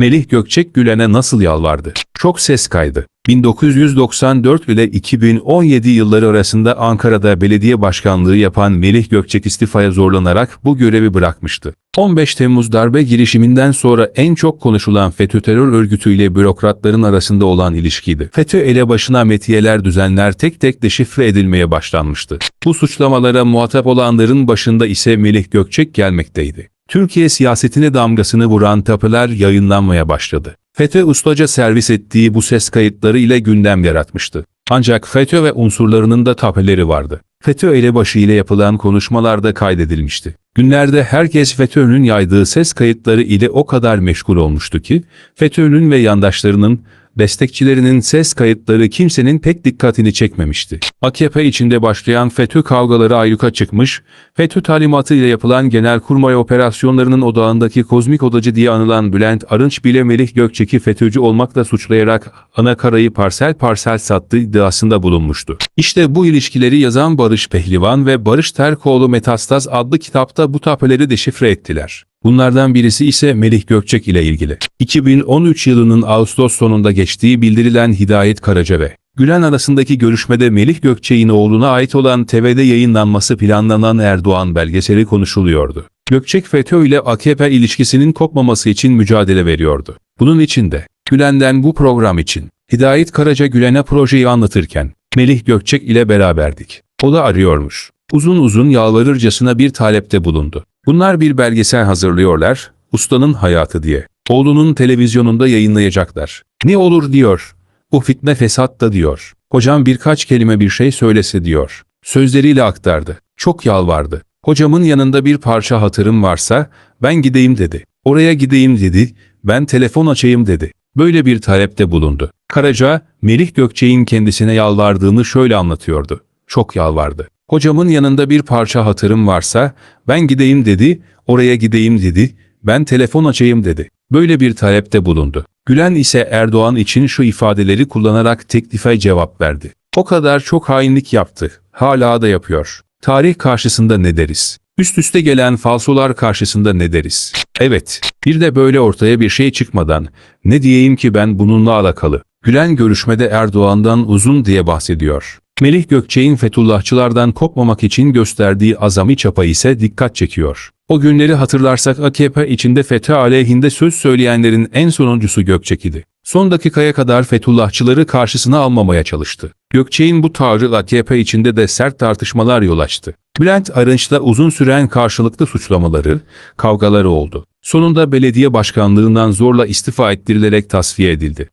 Melih Gökçek Gülen'e nasıl yalvardı? Çok ses kaydı. 1994 ile 2017 yılları arasında Ankara'da belediye başkanlığı yapan Melih Gökçek istifaya zorlanarak bu görevi bırakmıştı. 15 Temmuz darbe girişiminden sonra en çok konuşulan FETÖ terör örgütüyle bürokratların arasında olan ilişkiydi. FETÖ elebaşına metiyeler düzenler tek tek deşifre edilmeye başlanmıştı. Bu suçlamalara muhatap olanların başında ise Melih Gökçek gelmekteydi. Türkiye siyasetine damgasını vuran tapeler yayınlanmaya başladı. FETÖ ustaca servis ettiği bu ses kayıtları ile gündem yaratmıştı. Ancak FETÖ ve unsurlarının da tapeleri vardı. FETÖ elebaşı ile yapılan konuşmalarda kaydedilmişti. Günlerde herkes FETÖ'nün yaydığı ses kayıtları ile o kadar meşgul olmuştu ki, FETÖ'nün ve yandaşlarının, destekçilerinin ses kayıtları kimsenin pek dikkatini çekmemişti. AKP içinde başlayan FETÖ kavgaları ayyuka çıkmış, FETÖ talimatı ile yapılan genelkurmay operasyonlarının odağındaki kozmik odacı diye anılan Bülent Arınç bile Melih Gökçek'i FETÖ'cü olmakla suçlayarak ana karayı parsel parsel sattığı iddiasında bulunmuştu. İşte bu ilişkileri yazan Barış Pehlivan ve Barış Terkoğlu Metastaz adlı kitapta bu tapeleri deşifre ettiler. Bunlardan birisi ise Melih Gökçek ile ilgili. 2013 yılının Ağustos sonunda geçtiği bildirilen Hidayet Karaca ve Gülen arasındaki görüşmede Melih Gökçek'in oğluna ait olan TV'de yayınlanması planlanan Erdoğan belgeseli konuşuluyordu. Gökçek FETÖ ile AKP ilişkisinin kopmaması için mücadele veriyordu. Bunun için de Gülen'den bu program için Hidayet Karaca Gülen'e projeyi anlatırken Melih Gökçek ile beraberdik. O da arıyormuş. Uzun uzun yalvarırcasına bir talepte bulundu. Bunlar bir belgesel hazırlıyorlar, ustanın hayatı diye. Oğlunun televizyonunda yayınlayacaklar. Ne olur diyor. Bu fitne fesat da diyor. Hocam birkaç kelime bir şey söylese diyor. Sözleriyle aktardı. Çok yalvardı. Hocamın yanında bir parça hatırım varsa ben gideyim dedi. Oraya gideyim dedi. Ben telefon açayım dedi. Böyle bir talepte bulundu. Karaca, Melih Gökçek'in kendisine yalvardığını şöyle anlatıyordu. Çok yalvardı. Hocamın yanında bir parça hatırım varsa ben gideyim dedi, oraya gideyim dedi, ben telefon açayım dedi. Böyle bir talepte bulundu. Gülen ise Erdoğan için şu ifadeleri kullanarak teklife cevap verdi. O kadar çok hainlik yaptı, hala da yapıyor. Tarih karşısında ne deriz? Üst üste gelen falsolar karşısında ne deriz? Evet, bir de böyle ortaya bir şey çıkmadan, ne diyeyim ki ben bununla alakalı. Gülen görüşmede Erdoğan'dan uzun diye bahsediyor. Melih Gökçek'in Fethullahçılardan kopmamak için gösterdiği azami çapa ise dikkat çekiyor. O günleri hatırlarsak AKP içinde FETÖ aleyhinde söz söyleyenlerin en sonuncusu Gökçek idi. Son dakikaya kadar Fethullahçıları karşısına almamaya çalıştı. Gökçek'in bu tavrı AKP içinde de sert tartışmalar yol açtı. Bülent Arınç'la uzun süren karşılıklı suçlamaları, kavgaları oldu. Sonunda belediye başkanlığından zorla istifa ettirilerek tasfiye edildi.